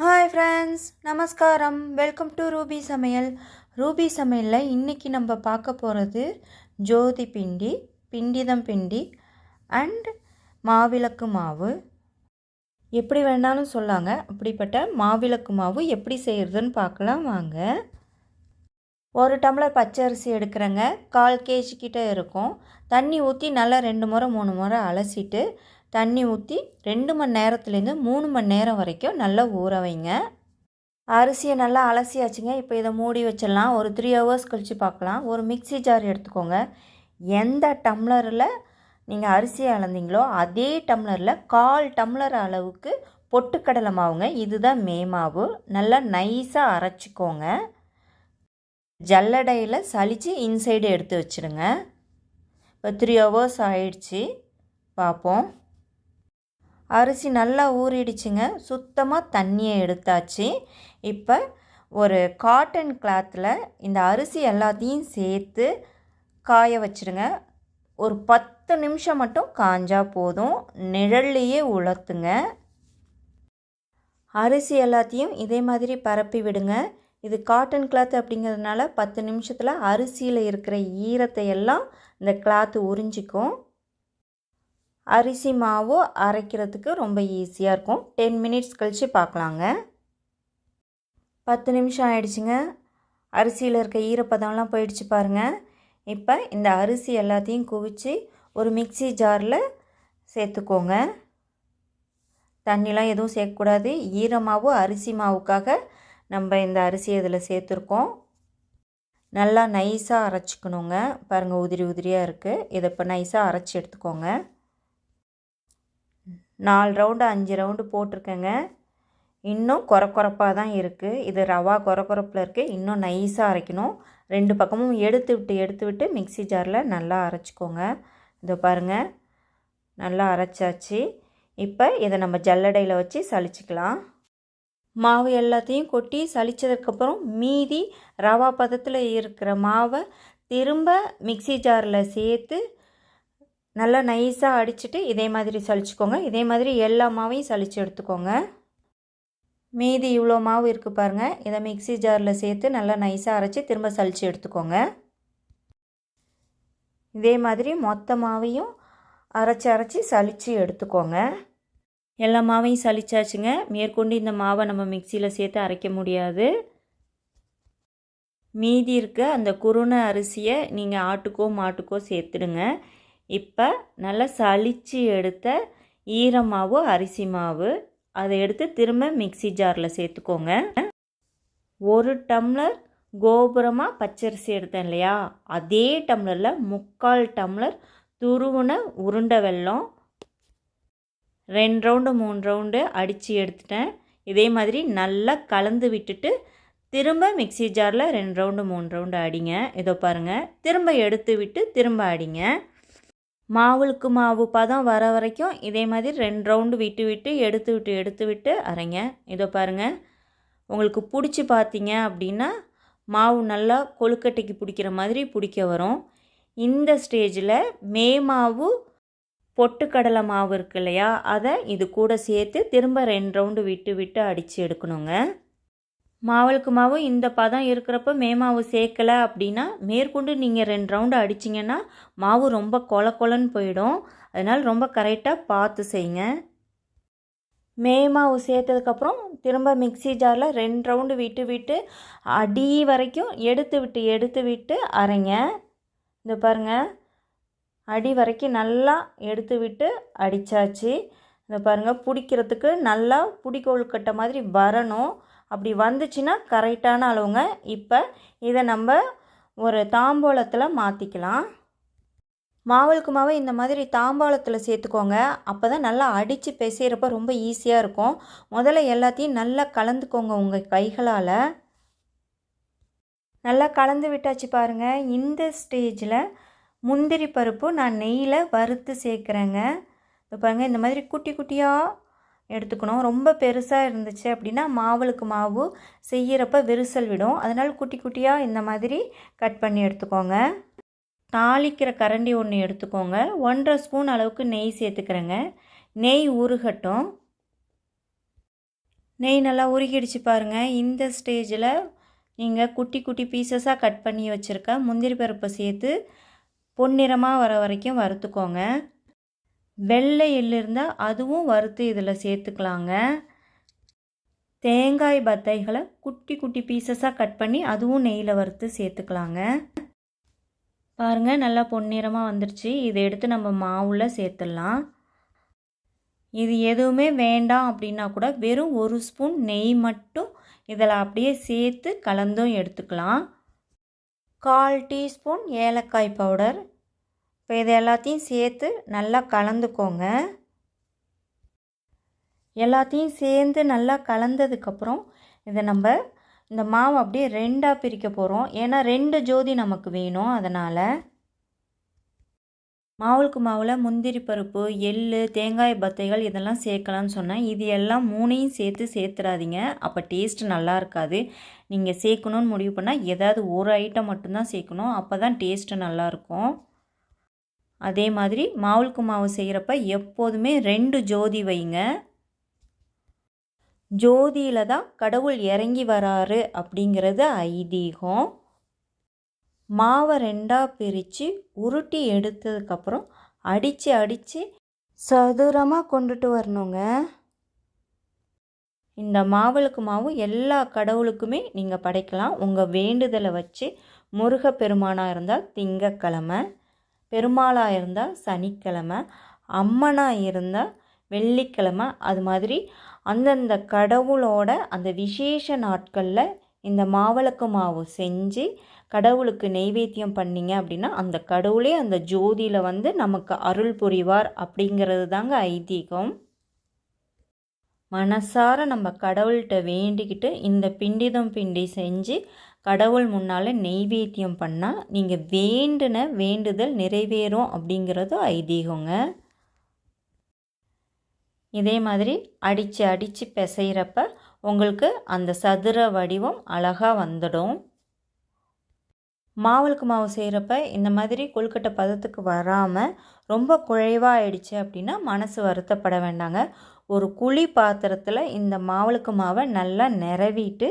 Hi friends நமஸ்காரம். Welcome to Ruby சமையல். Ruby சமையலில் இன்றைக்கி நம்ம பார்க்க போகிறது ஜோதி பிண்டி பிண்டிதம் பிண்டி அண்ட் மாவிளக்கு மாவு. எப்படி வேணாலும் சொல்லாங்க. அப்படிப்பட்ட மாவிளக்கு மாவு எப்படி செய்கிறதுன்னு பார்க்கலாம் வாங்க. ஒரு டம்ளர் பச்சை அரிசி எடுக்கிறேங்க. கால் கேஜி கிட்டே இருக்கும். தண்ணி ஊற்றி நல்லா ரெண்டு முறை மூணு முறை அலசிட்டு தண்ணி ஊற்றி ரெண்டு மணி நேரத்துலேருந்து மூணு மணி நேரம் வரைக்கும் நல்லா ஊற வைங்க. அரிசியை நல்லா அலசியாச்சுங்க. இப்போ இதை மூடி வச்சிடலாம். ஒரு த்ரீ ஹவர்ஸ் கழித்து பார்க்கலாம். ஒரு மிக்ஸி ஜார் எடுத்துக்கோங்க. எந்த டம்ளரில் நீங்கள் அரிசியை அளந்தீங்களோ அதே டம்ளரில் கால் டம்ளர் அளவுக்கு பொட்டுக்கடலை மாவுங்க. இதுதான் மே மாவு. நல்லா நைஸாக அரைச்சிக்கோங்க. ஜல்லடையில் சலித்து இன்சைடு எடுத்து வச்சுடுங்க. இப்போ த்ரீ ஹவர்ஸ் ஆயிடுச்சு. பார்ப்போம். அரிசி நல்லா ஊறிடுச்சுங்க. சுத்தமாக தண்ணியை எடுத்தாச்சு. இப்போ ஒரு காட்டன் கிளாத்தில் இந்த அரிசி எல்லாத்தையும் சேர்த்து காய வச்சுருங்க. ஒரு பத்து நிமிஷம் மட்டும் காஞ்சா போதும். நிழல்லையே உலர்த்துங்க. அரிசி எல்லாத்தையும் இதே மாதிரி பரப்பி விடுங்க. இது காட்டன் கிளாத் அப்படிங்கிறதுனால பத்து நிமிஷத்தில் அரிசியில் இருக்கிற ஈரத்தை எல்லாம் இந்த கிளாத்து உறிஞ்சிக்கும். அரிசி மாவு அரைக்கிறதுக்கு ரொம்ப ஈஸியாக இருக்கும். டென் மினிட்ஸ் கழித்து பார்க்கலாங்க பத்து நிமிஷம் ஆயிடுச்சுங்க. அரிசியில் இருக்க ஈரப்பதம்லாம் போயிடுச்சு பாருங்கள் இப்போ இந்த அரிசி எல்லாத்தையும் குவிச்சு ஒரு மிக்சி ஜாரில் சேர்த்துக்கோங்க. தண்ணிலாம் எதுவும் சேர்க்கக்கூடாது. ஈரமாவு அரிசி மாவுக்காக நம்ம இந்த அரிசி இதில் சேர்த்துருக்கோம். நல்லா நைஸாக அரைச்சிக்கணுங்க. பாருங்கள் உதிரி உதிரியாக இருக்குது இதை இப்போ நைஸாக அரைச்சி எடுத்துக்கோங்க. நாலு ரவுண்டு அஞ்சு ரவுண்டு போட்டிருக்கேங்க. இன்னும் குறக்குறப்பாக தான் இருக்குது இது ரவா குறக்குறப்பில் இருக்குது இன்னும் நைஸாக அரைக்கணும். ரெண்டு பக்கமும் எடுத்து விட்டு எடுத்து விட்டு மிக்சி ஜாரில் நல்லா அரைச்சிக்கோங்க. இதை பாருங்கள் நல்லா அரைச்சாச்சு. இப்போ இதை நம்ம ஜல்லடையில் வச்சு சளிச்சிக்கலாம். மாவு எல்லாத்தையும் கொட்டி சளிச்சதுக்கப்புறம் மீதி ரவா பதத்தில் இருக்கிற மாவை திரும்ப மிக்சி ஜாரில் சேர்த்து நல்லா நைஸாக அடிச்சுட்டு இதே மாதிரி சளிச்சுக்கோங்க இதே மாதிரி எல்லா மாவையும் சளிச்சு எடுத்துக்கோங்க. மீதி இவ்வளோ மாவு இருக்குது பாருங்கள் இதை மிக்சி ஜாரில் சேர்த்து நல்லா நைஸாக அரைச்சி திரும்ப சளிச்சு எடுத்துக்கோங்க. இதே மாதிரி மொத்த மாவையும் அரைச்சி அரைச்சி சளிச்சு எடுத்துக்கோங்க. எல்லா மாவையும் சளிச்சாச்சுங்க மேற்கொண்டு இந்த மாவை நம்ம மிக்சியில் சேர்த்து அரைக்க முடியாது. மீதி இருக்க அந்த குருணை அரிசியை நீங்கள் ஆட்டுக்கோ மாட்டுக்கோ சேர்த்துடுங்க. இப்போ நல்லா சளிச்சு எடுத்த ஈரமாவு அரிசி மாவு அதை எடுத்து திரும்ப மிக்சி ஜாரில் சேர்த்துக்கோங்க. ஒரு டம்ளர் கோபுரமாக பச்சரிசி எடுத்தேன் இல்லையா? அதே டம்ளரில் முக்கால் டம்ளர் துருவுன உருண்டை வெல்லம் ரெண்டு ரவுண்டு மூணு ரவுண்டு அடித்து எடுத்துட்டேன். இதே மாதிரி நல்லா கலந்து விட்டுட்டு திரும்ப மிக்சி ஜாரில் ரெண்டு ரவுண்டு மூணு ரவுண்டு அடிங்க. இதோ பாருங்கள் திரும்ப எடுத்து விட்டு திரும்ப அடிங்க. மாவுளுக்கு மாவு பதம் வர வரைக்கும் இதே மாதிரி ரெண்டு ரவுண்டு விட்டு விட்டு எடுத்து விட்டு எடுத்து விட்டு அரைங்க. இதோ பாருங்கள் உங்களுக்கு பிடிச்சி பார்த்தீங்க அப்படின்னா மாவு நல்லா கொழுக்கட்டைக்கு பிடிக்கிற மாதிரி பிடிக்க வரும். இந்த ஸ்டேஜில் மே மாவு பொட்டுக்கடலை மாவு இருக்கு இல்லையா? அதை இது கூட சேர்த்து திரும்ப ரெண்டு ரவுண்டு விட்டு விட்டு அடித்து எடுக்கணுங்க. மாவுளுக்கு மாவு இந்த பதம் இருக்கிறப்ப மேமாவு சேர்க்கலை அப்படின்னா மேற்கொண்டு நீங்கள் ரெண்டு ரவுண்டு அடிச்சிங்கன்னா மாவு ரொம்ப கொல கொலன்னு போயிடும். அதனால் ரொம்ப கரெக்டாக பார்த்து செய்யுங்க. மேமாவு சேர்த்ததுக்கப்புறம் திரும்ப மிக்சி ஜாரில் ரெண்டு ரவுண்டு விட்டு விட்டு அடி வரைக்கும் எடுத்து விட்டு எடுத்து விட்டு அரைங்க. இந்த பாருங்கள் அடி வரைக்கும் நல்லா எடுத்து விட்டு அடித்தாச்சு இந்த பாருங்கள் பிடிக்கிறதுக்கு நல்லா பிடிக்கொழுக்கட்டை மாதிரி வரணும். அப்படி வந்துச்சுன்னா கரெக்டான அளவுங்க. இப்போ இதை நம்ம ஒரு தாம்பாளத்தில் மாற்றிக்கலாம் மாவுளுக்கு மாவை இந்த மாதிரி தாம்பாளத்தில் சேர்த்துக்கோங்க. அப்போ தான் நல்லா அடித்து பிசைகிறப்ப ரொம்ப ஈஸியாக இருக்கும். முதல்ல எல்லாத்தையும் நல்லா கலந்துக்கோங்க உங்கள் கைகளால். நல்லா கலந்து விட்டாச்சு பாருங்கள் இந்த ஸ்டேஜில் முந்திரி பருப்பு நான் நெய்யில் வறுத்து சேர்க்குறேங்க. இப்போ பாருங்கள் இந்த மாதிரி குட்டி குட்டியாக எடுத்துக்கணும். ரொம்ப பெருசாக இருந்துச்சு அப்படின்னா மாவுளுக்கு மாவு செய்கிறப்ப விரிசல் விடும். அதனால் குட்டி குட்டியாக இந்த மாதிரி கட் பண்ணி எடுத்துக்கோங்க. தாளிக்கிற கரண்டி ஒன்று எடுத்துக்கோங்க. ஒன்றரை ஸ்பூன் அளவுக்கு நெய் சேர்த்துக்கிறேங்க. நெய் உருகட்டும் நெய் நல்லா உருகிடுச்சு பாருங்கள் இந்த ஸ்டேஜில் நீங்கள் குட்டி குட்டி பீசஸாக கட் பண்ணி வச்சுருக்க முந்திரி பருப்பை சேர்த்து பொன்னிறமாக வர வரைக்கும் வறுத்துக்கோங்க. வெள்ளை எள்ளு இருந்தால் அதுவும் வறுத்து இதில் சேர்த்துக்கலாங்க. தேங்காய் பத்தைகளை குட்டி குட்டி பீசஸாக கட் பண்ணி அதுவும் நெய்யில் வறுத்து சேர்த்துக்கலாங்க. பாருங்கள் நல்லா பொன்னிறமாக வந்துடுச்சு இதை எடுத்து நம்ம மாவில் சேர்த்துடலாம். இது எதுவுமே வேண்டாம் அப்படின்னா கூட வெறும் ஒரு ஸ்பூன் நெய் மட்டும் இதில் அப்படியே சேர்த்து கலந்தும் எடுத்துக்கலாம். கால் டீஸ்பூன் ஏலக்காய் பவுடர் இப்போ இது எல்லாத்தையும் சேர்த்து நல்லா கலந்துக்கோங்க. எல்லாத்தையும் சேர்ந்து நல்லா கலந்ததுக்கப்புறம் இதை நம்ம இந்த மாவு அப்படியே ரெண்டாக பிரிக்க போகிறோம் ஏன்னா ரெண்டு ஜோதி நமக்கு வேணும் அதனால். மாவுளுக்கு மாவில் முந்திரி பருப்பு எள் தேங்காய் பத்தைகள் இதெல்லாம் சேர்க்கலான்னு சொன்னேன். இது எல்லாம் மூணையும் சேர்த்து சேர்த்துறாதீங்க. அப்போ டேஸ்ட் நல்லா இருக்காது. நீங்கள் சேர்க்கணுன்னு முடிவு பண்ணால் ஏதாவது ஒரு ஐட்டம் மட்டும்தான் சேர்க்கணும். அப்போ தான் டேஸ்ட்டு நல்லாயிருக்கும் அதே மாதிரி மாவுளுக்கு மாவு செய்கிறப்ப எப்போதுமே ரெண்டு ஜோதி வைங்க. ஜோதியில் தான் கடவுள் இறங்கி வராரு அப்படிங்கிறது ஐதீகம். மாவை ரெண்டாக பிரித்து உருட்டி எடுத்ததுக்கப்புறம் அடித்து அடித்து சதுரமாக கொண்டுட்டு வரணுங்க. இந்த மாவளுக்கு மாவு எல்லா கடவுளுக்குமே நீங்கள் படைக்கலாம். உங்கள் வேண்டுதலை வச்சு முருகப்பெருமானாக இருந்தால் திங்கக்கிழமை. பெருமாளாக இருந்தால் சனிக்கிழமை அம்மனாக இருந்தால் வெள்ளிக்கிழமை. அது மாதிரி அந்தந்த கடவுளோட அந்த விசேஷ நாட்களில் இந்த மாவிளக்கு மாவு செஞ்சு கடவுளுக்கு நெய்வேத்தியம் பண்ணிங்க அப்படின்னா அந்த கடவுளே அந்த ஜோதியில் வந்து நமக்கு அருள் புரிவார் அப்படிங்கிறது தாங்க ஐதீகம். மனசார நம்ம கடவுள்கிட்ட வேண்டிக்கிட்டு இந்த பிண்டிதம் பிண்டி செஞ்சு கடவுள் முன்னால் நெய்வேத்தியம் பண்ணால் நீங்கள் வேண்டுன வேண்டுதல் நிறைவேறும் அப்படிங்கிறது ஐதீகங்க. இதே மாதிரி அடித்து அடித்து பிசைகிறப்ப உங்களுக்கு அந்த சதுர வடிவம் அழகாக வந்துடும். மாவளுக்கு மாவு செய்கிறப்ப இந்த மாதிரி கொழுக்கட்டை பதத்துக்கு வராமல் ரொம்ப குழைவாக ஆயிடுச்சு அப்படின்னா மனசு வருத்தப்பட வேண்டாங்க. ஒரு குழி பாத்திரத்தில் இந்த மாவளுக்கு மாவை நல்லா நிறவிட்டு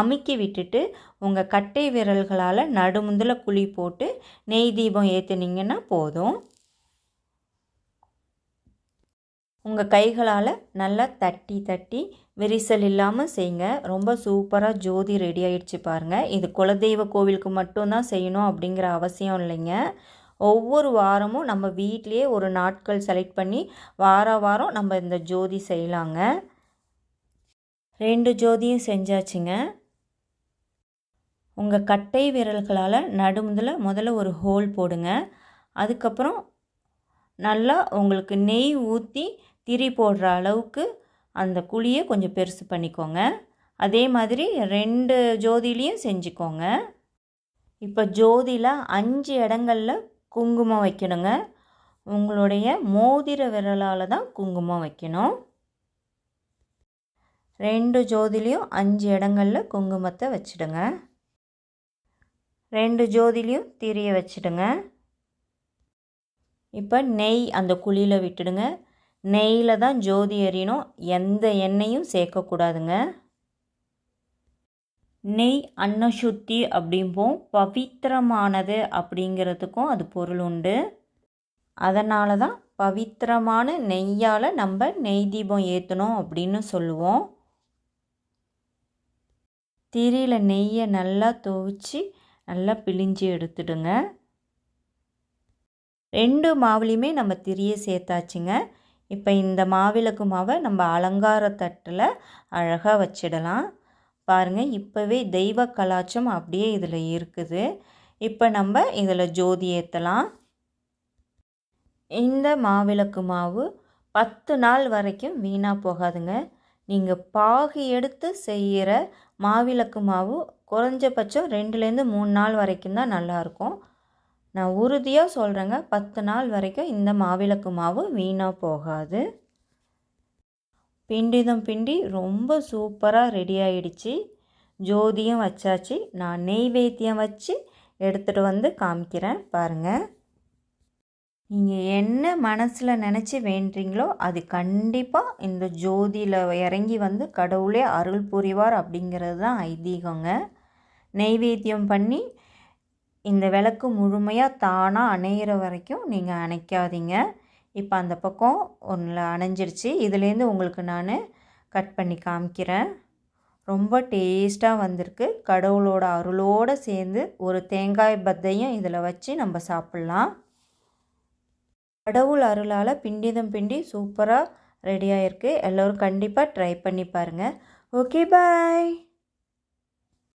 அமுக்கி விட்டுட்டு உங்கள் கட்டை விரல்களால் நடுமுந்தில் குழி போட்டு நெய் தீபம் ஏற்றுனீங்கன்னா போதும். உங்கள் கைகளால் நல்லா தட்டி தட்டி விரிசல் இல்லாமல் செய்யுங்க ரொம்ப சூப்பராக ஜோதி ரெடி ஆகிடுச்சு பாருங்கள் இது குலதெய்வ கோவிலுக்கு மட்டும்தான் செய்யணும் அப்படிங்கிற அவசியம் இல்லைங்க. ஒவ்வொரு வாரமும் நம்ம வீட்லேயே ஒரு நாட்கள் செலக்ட் பண்ணி வார வாரம் நம்ம இந்த ஜோதி செய்யலாங்க. ரெண்டு ஜோதியும் செஞ்சாச்சுங்க. உங்கள் கட்டை விரல்களால் நடுமுதில் முதல்ல ஒரு ஹோல் போடுங்க. அதுக்கப்புறம் நல்லா உங்களுக்கு நெய் ஊற்றி திரி போடுற அளவுக்கு அந்த குழியை கொஞ்சம் பெருசு பண்ணிக்கோங்க. அதே மாதிரி ரெண்டு ஜோதிலையும் செஞ்சுக்கோங்க. இப்போ ஜோதியில் அஞ்சு இடங்களில் குங்குமம் வைக்கணுங்க. உங்களுடைய மோதிர விரலால் தான் குங்குமம் வைக்கணும். ரெண்டு ஜோதிலையும் அஞ்சு இடங்களில் குங்குமத்தை வச்சுடுங்க. ரெண்டு ஜோதிலையும் திரிய வச்சுடுங்க. இப்போ நெய் அந்த குழியில் விட்டுடுங்க. நெய்யில் தான் ஜோதி எறியணும். எந்த எண்ணெயும் சேர்க்கக்கூடாதுங்க. நெய் அன்னசுத்தி அப்படிம்போம் பவித்திரமானது அப்படிங்கிறதுக்கும் அது பொருள் உண்டு. அதனால தான் பவித்திரமான நெய்யால் நம்ம நெய் தீபம் ஏற்றணும் அப்படின்னு சொல்லுவோம். திரியில் நெய்யை நல்லா துவச்சி நல்லா பிழிஞ்சு எடுத்துடுங்க. ரெண்டு மாவுலேயுமே நம்ம திரியை சேர்த்தாச்சுங்க. இப்போ இந்த மாவிளக்கு மாவை நம்ம அலங்கார தட்டில் அழகாக வச்சிடலாம். பாருங்கள் இப்போவே தெய்வ கலாச்சம் அப்படியே இதில் இருக்குது. இப்போ நம்ம இதில் ஜோதி ஏற்றலாம் இந்த மாவிளக்கு மாவு பத்து நாள் வரைக்கும் வீணாக போகாதுங்க. நீங்கள் பாகு எடுத்து செய்கிற மாவிளக்கு மாவு குறைஞ்சபட்சம் ரெண்டுலேருந்து மூணு நாள் வரைக்கும் தான் நல்லாயிருக்கும். நான் உறுதியாக சொல்கிறேங்க பத்து நாள் வரைக்கும் இந்த மாவிளக்கு மாவு வீணாக போகாது. பிண்டிதம் பிண்டி ரொம்ப சூப்பராக ரெடி ஆகிடுச்சு ஜோதியும் வச்சாச்சு. நான் நெய்வேத்தியம் வச்சு எடுத்துகிட்டு வந்து காமிக்கிறேன். பாருங்கள் நீங்கள் என்ன மனசில் நினச்சி வேண்டுறீங்களோ அது கண்டிப்பாக இந்த ஜோதியில் இறங்கி வந்து கடவுளே அருள் புரிவார் அப்படிங்கிறது தான் ஐதீகங்க. நெய்வேத்தியம் பண்ணி இந்த விளக்கு முழுமையாக தானாக அணையிற வரைக்கும் நீங்கள் அணைக்காதீங்க. இப்போ அந்த பக்கம் ஒன்றில் அணைஞ்சிருச்சு. இதுலேருந்து உங்களுக்கு நான் கட் பண்ணி காமிக்கிறேன். ரொம்ப டேஸ்ட்டாக வந்திருக்கு. கடவுளோட அருளோடு சேர்ந்து ஒரு தேங்காய் பத்தையும் இதில் வச்சு நம்ம சாப்பிட்லாம். கடவுள் அருளால் பிண்டிதம் பிண்டி சூப்பராக ரெடி ஆகிருக்கு எல்லோரும் கண்டிப்பாக ட்ரை பண்ணி பாருங்கள் ஓகே பாய்.